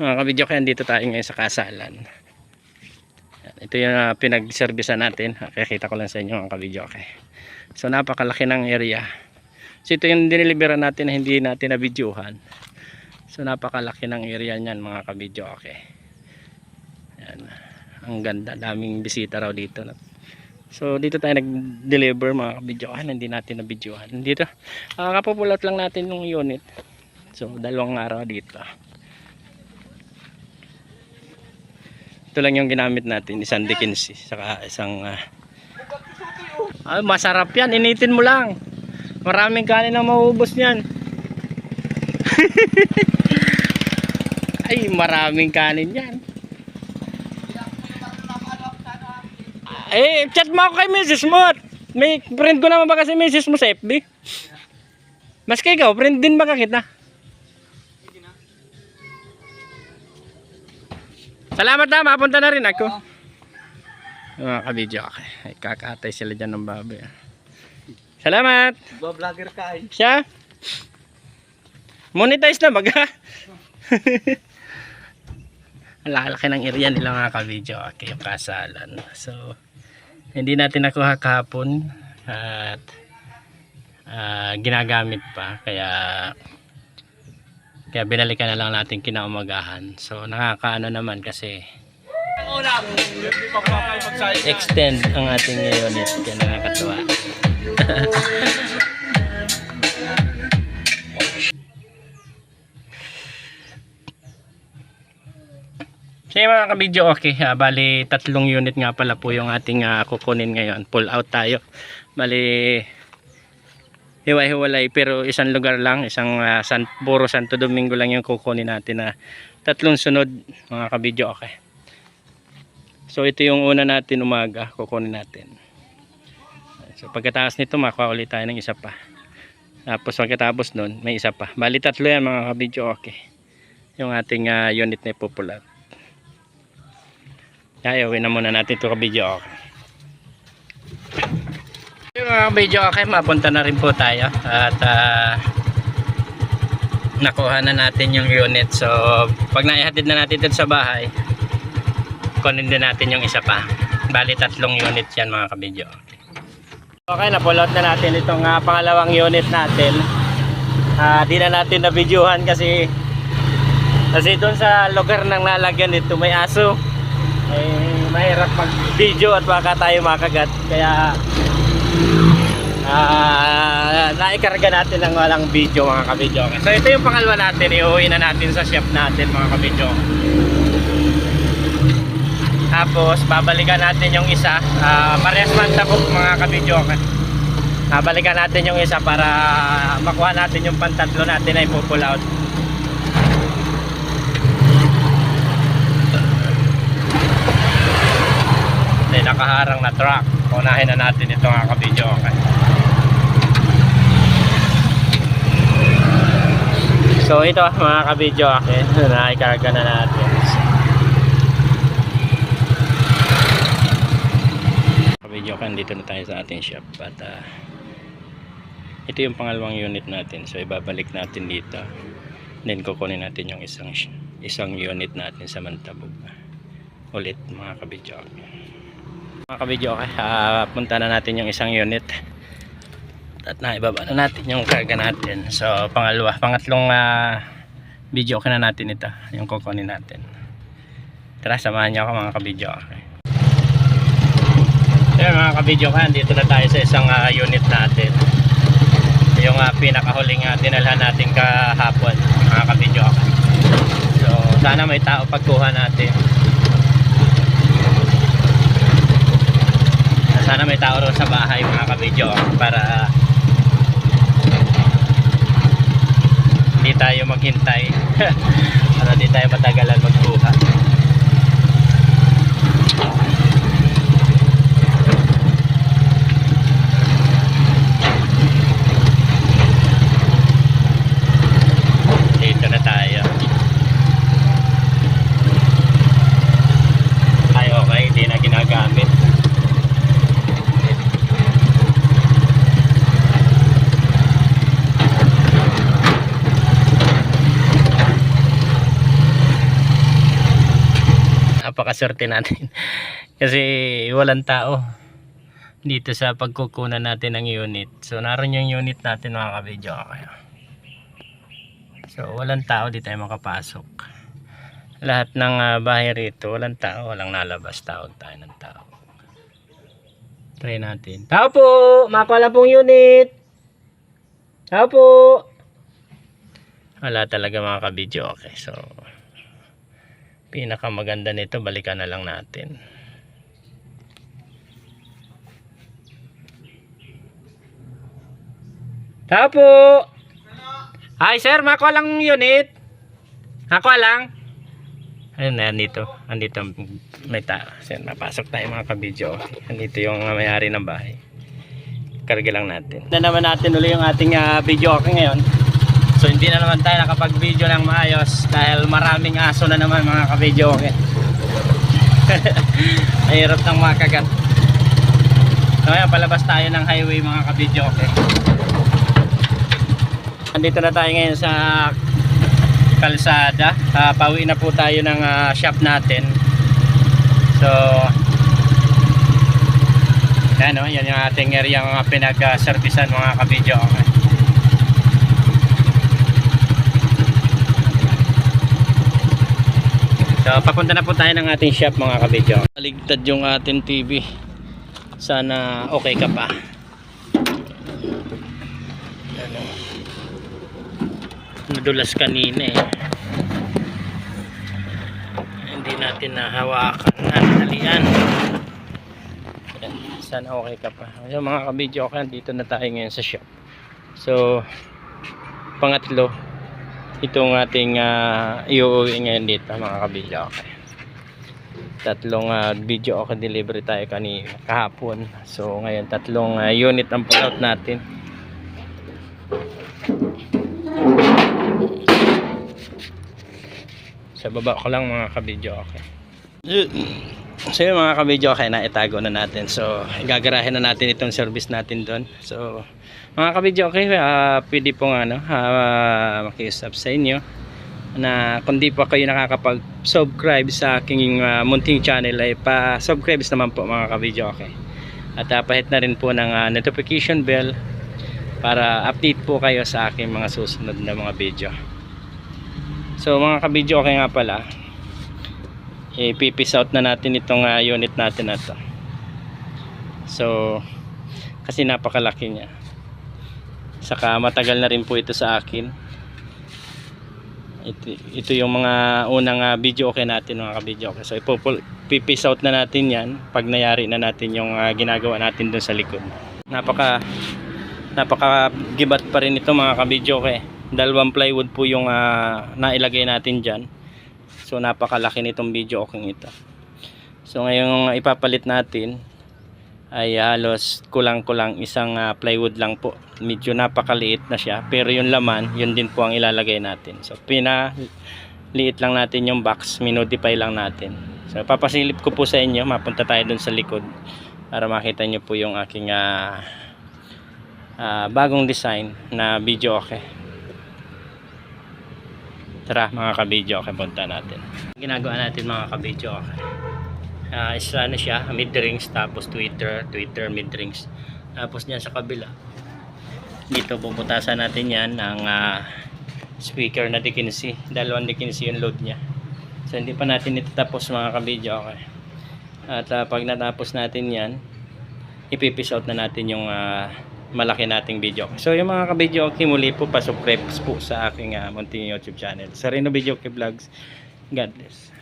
Mga kabidyo kaya dito tayo ngayon sa kasalan. Ito yung uh, pinag-servisa natin. Kakita ko lang sa inyo mga kabidyo kaya. So napakalaki ng area. So ito yung dinilibera natin na hindi natin na-videohan. So napakalaki ng area niyan mga kabidyo okay. Yan. Ang ganda, daming bisita raw dito. So dito tayo nag-deliver mga kabidyo kaya hindi natin na-videohan. Dito, uh, kapupulot lang natin yung unit. So dalawang araw dito. Ito lang yung ginamit natin, isang Dickinsi, saka isang ah, ay, masarap yan, initin mo lang. Maraming kanin ang maubos niyan. Ay, maraming kanin yan. Eh, chat mo ako kay Mrs. mo. May friend ko naman ba kasi Mrs. mo sa FB? Mas kay ikaw, friend din ba ka Salamat na, mapunta na rin ako. Mga kabidyo, okay. Ay, kakatay sila dyan ng baboy. ah. Salamat! Vlogger ka eh. Siya? Monetize na baga? Ang lalaki ng area nila mga kabidyo. Okay, yung kasalan. So, hindi natin nakuha kahapon at ah, ginagamit pa. Kaya kaya binalikan na lang natin kinaumagahan. So, nakakaano naman kasi extend ang ating unit. Kaya nakakatuwa. So yung mga kabidyo, okay. ah, bali, tatlong unit nga pala po yung ating ah, kukunin ngayon. Pull out tayo. Bali, hiwa-hiwalay pero isang lugar lang. Isang ah, San, puro Santo Domingo lang yung kukunin natin na tatlong sunod mga kabidyo, okay. So ito yung una natin umaga, kukunin natin. So pagkatapos nito, makuha ulit tayo ng isa pa. Tapos pagkatapos nun, may isa pa. Bali tatlo yan mga kabidyo, okay. Yung ating ah, unit na ipupulat. Kaya uwi na muna natin ito kabidyo, okay. Mga kabidyo, okay, mapunta na rin po tayo. At ah, nakuha na natin yung unit. So pag naihatid na natin dito sa bahay, kunin din natin yung isa pa. Bali tatlong unit yan mga kabidyo. Okay, napulot na natin itong ah, pangalawang unit natin. Ah, di na natin na-videohan kasi kasi doon sa lugar ng lalagyan nito may aso. Eh, mahirap mag-video at baka tayo makagat. Kaya ah naikarga natin ng walang video mga kabidyo. So ito yung pangalawa natin, iuwi na natin sa shop natin mga kabidyo. Tapos babalikan natin yung isa. Ah, parehas man tapos mga kabidyo. Babalikan natin yung isa para makuha natin yung pantatlo natin na ipupull out. May nakaharang na truck. Unahin na natin ito mga kabidyo. So ito mga kabidyo akin. Naikarga na natin. Kabidyo kan dito na tayo sa ating shop. At ah, ito yung pangalawang unit natin. So ibabalik natin dito. Then kukunin natin yung isang isang unit natin sa Mantabog. Ulit mga kabidyo. Mga kabidyo, okay. ah, punta na natin yung isang unit. At naibaba na natin yung karga natin. So pangalawa, pangatlong ah, video okay na natin ito. Yung kukunin natin. Tara, samahan niyo ako mga kabidyo. Okay. Ayan mga kabidyo ka, dito na tayo sa isang ah, unit natin. Yung uh, pinakahuling uh, dinalhan natin kahapon, mga kabidyo ka. So, sana may tao pagkuha natin. Sana may tao rin sa bahay, mga kabidyo, para hindi tayo maghintay. para hindi tayo matagalan magkuha. Dito na tayo. Ay okay, hindi na ginagamit. Napakaswerte natin. Kasi walang tao dito sa pagkukunan natin ng unit. So naroon yung unit natin mga kabidyo okay. so walang tao di tayo makapasok. Lahat ng ah, bahay rito walang tao walang nalabas tawag tayo ng tao. Try natin. Tao po! Makuha pong unit! Tao po! Wala talaga mga kabidyo okay. So pinakamaganda nito balikan na lang natin. Tao po hi sir makuha lang unit. Makuha lang. Ayun na andito andito may tao sir napasok tayo mga kabidyo. Andito yung may-ari ng bahay. Karga lang natin. Na naman natin ulit yung ating uh, video okay ngayon So hindi na naman tayo nakapag-video ng maayos dahil maraming aso na naman mga ka-video okay. Mahirap nang makagat. So ayan, palabas tayo ng highway mga ka-video okay. Andito na tayo ngayon sa kalsada. Uh, pauwi na po tayo ng ah, shop natin. So yan, no? yan yung ating area mga pinag-servisan mga ka-video okay. So, papunta na po tayo ng ating shop mga kabidyo. Ligtad yung ating TV. Sana okay ka pa. Ano? Nadulas kanina eh. Hindi natin nahawakan. Natalian. Yan. Sana okay ka pa. So, mga kabidyo, dito na tayo ngayon sa shop. So, pangatlo, itong ating uh, iuuwi ngayon dito mga kabidyo okay. tatlong ah, video okay delivery tayo kanina kahapon. So ngayon tatlong ah, unit ang pull out natin. Sa baba ko lang mga kabidyo okay so yung mga kabidyo okay na itago na natin. So gagarahin na natin itong service natin doon. So mga kabidyo okay ah, pwede pong ano uh, makiusap sa inyo na kung di pa kayo nakakapag-subscribe sa aking ah, munting channel ay pa-subscribe naman po mga kabidyo okay. At uh, pahit na rin po ng ah, notification bell para update po kayo sa aking mga susunod na mga video. So mga kabidyo okay nga pala ipipis out na natin itong ah, unit natin na to. So kasi napakalaki niya. Saka matagal na rin po ito sa akin. Ito, ito yung mga unang ah, video okay natin mga ka-video okay. so pipis out na natin yan pag nayari na natin yung ah, ginagawa natin dun sa likod. Napaka napaka gibat pa rin ito mga ka-video okay. dalawang plywood po yung ah, nailagay natin dyan so napakalaki nitong video okay ito so ngayong ipapalit natin ay halos kulang-kulang isang ah, plywood lang po. Medyo napakaliit na siya pero yung laman, yun din po ang ilalagay natin. So pinaliit lang natin yung box, minodify lang natin. So papasilip ko po sa inyo, mapunta tayo dun sa likod para makita nyo po yung aking ah, ah, bagong design na video okay. Tara mga ka-video okay, punta natin. Ginagawa natin mga ka-video okay. Uh, is ano siya mid rings tapos twitter twitter mid rings. Tapos niyan sa kabila. Dito puputasan natin yan ng uh, speaker na Dickinsey dalawang Dickinsey yung load niya. So hindi pa natin ito tapos mga kabidyo okay. at uh, pag natapos natin yan ipipis out na natin yung uh, malaki nating video. So yung mga kabidyo okay muli po pa subscribe po sa aking uh, munting youtube channel. Sa Reno Video Vlogs. God bless